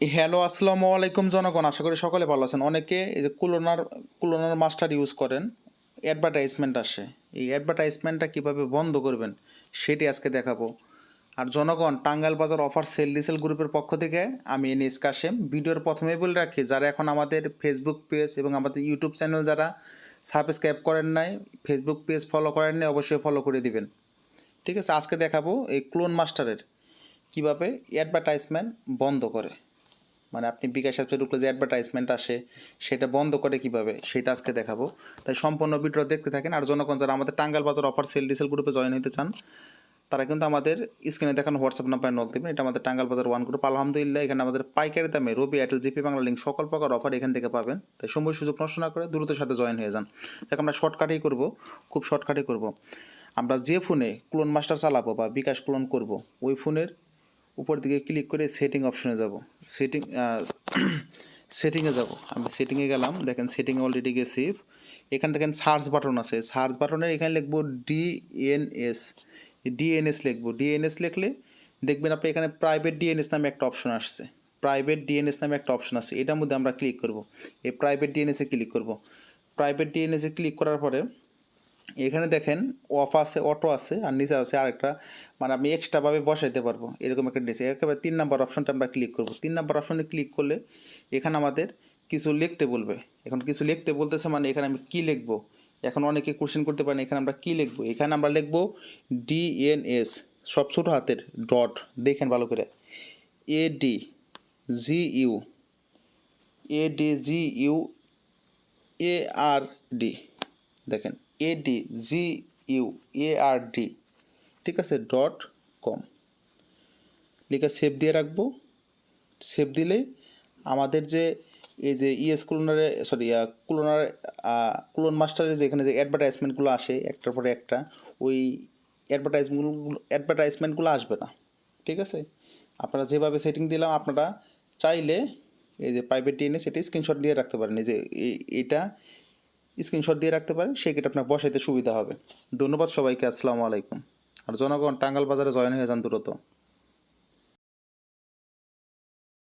Hello, আসসালামু আলাইকুম জনগণ। আশা করি সকলে ভালো আছেন। অনেকে এই যে কুলোনার কুলোনার মাস্টার ইউজ করেন অ্যাডভার্টাইজমেন্ট আসে। এই অ্যাডভার্টাইজমেন্টটা কীভাবে বন্ধ করবেন, সেটি আজকে দেখাবো। আর জনগণ, টাঙ্গাইল বাজার অফার সেল ডিসেল গ্রুপের পক্ষ থেকে আমি এনএস কাশেম ভিডিওর প্রথমেই বলে রাখি, যারা এখন আমাদের ফেসবুক পেজ এবং আমাদের ইউটিউব চ্যানেল যারা সাবস্ক্রাইব করেন নাই ফেসবুক পেজ ফলো করেন নাই, অবশ্যই ফলো করে দিবেন। ঠিক আছে, আজকে দেখাবো এই ক্লোন মাস্টারের কীভাবে অ্যাডভার্টাইজমেন্ট বন্ধ করে। মানে আপনি বিকাশ অ্যাপসে ঢুকলে যে অ্যাডভার্টাইজমেন্ট আসে, সেটা বন্ধ করে কীভাবে? সেটা আজকে দেখাবো। তাই সম্পূর্ণ ভিডিও দেখতে থাকেন। আর জনগণ যারা আমাদের টাঙ্গাল বাজার অফার সেল ডিসেল গ্রুপে জয়েন হতে চান, তারা কিন্তু আমাদের স্ক্রিনে দেখানো হোয়াটসঅ্যাপ নাম্বারে নক দেবেন। এটা আমাদের টাঙ্গাল বাজার ওয়ান গ্রুপ আলহামদুলিল্লাহ, এখানে আমাদের পাইকারি দামে Robi Airtel GP Banglalink সকল প্রকার অফার এখান থেকে পাবেন। তাই সময় সুযোগ নষ্ট না করে দ্রুত সাথে জয়েন হয়ে যান। দেখ, আমরা শর্টকাটেই করব। খুব শর্টকাটেই করব। আমরা যে ফোনে ক্লোন মাস্টার চালাবো বা বিকাশ ক্লোন করব, ওই ফোনের উপর দিকে ক্লিক করে সেটিং অপশনে যাব। সেটিং সেটিংয়ে যাব। আমি সেটিংয়ে গেলাম, দেখেন সেটিংয়ে অলরেডি গেছি। এখানে দেখেন সার্চ বাটন আছে। সার্চ বাটনে এখানে লিখব ডিএনএস ডিএনএস লিখব। ডিএনএস লিখলে দেখবেন আপনি এখানে প্রাইভেট ডিএনএস নামে একটা অপশন আসছে। প্রাইভেট ডিএনএস নামে একটা অপশন আছে এটার মধ্যে আমরা ক্লিক করব। এই প্রাইভেট ডিএনএসে ক্লিক করব। প্রাইভেট ডিএনএসে ক্লিক করার পরে এখানে দেখেন অফ আছে অটো আছে, আর নিচে আছে আরেকটা। মানে আমি এক্সট্রাভাবে বসাইতে পারব, এরকম একটা ডিসে একেবারে তিন নাম্বার অপশনটা আমরা ক্লিক করব। তিন নাম্বার অপশনে ক্লিক করলে এখানে আমাদের কিছু লিখতে বলবে। এখন কিছু লিখতে বলতেছে মানে এখানে আমি কি লিখব? এখন অনেকে কোশ্চেন করতে পারেন এখানে আমরা কি লিখব? এখানে আমরা লিখব ডিএনএস সব ছোটো হাতের ডট দেখেন ভালো করে। A D G U A D G U A R D দেখেন। A D G U A R D ঠিক আছে ডট কম লিখে সেভ দিয়ে রাখব। সেভ দিলে আমাদের যে, এই যে ইএস কুলোনারে সরি কুলোনার কুলোন মাস্টারের যে এখানে যে অ্যাডভার্টাইজমেন্টগুলো আসে, একটার পরে একটা, ওই অ্যাডভার্টাইজমেন্টগুলো অ্যাডভার্টাইজমেন্টগুলো আসবে না, ঠিক আছে? আপনারা যেভাবে সেটিং দিলাম, আপনারা চাইলে এই যে প্রাইভেট ডিএনএ সেটা স্ক্রিনশট দিয়ে রাখতে পারেন। এই যে এটা স্ক্রিনশট দিয়ে রাখতে পারেন সেক্ষেত্রে আপনার বসাইতে সুবিধা হবে। ধন্যবাদ সবাইকে, আসসালামু আলাইকুম। আর জনগণ টাঙ্গাল বাজারে জয়েন হয়ে যান দ্রুত।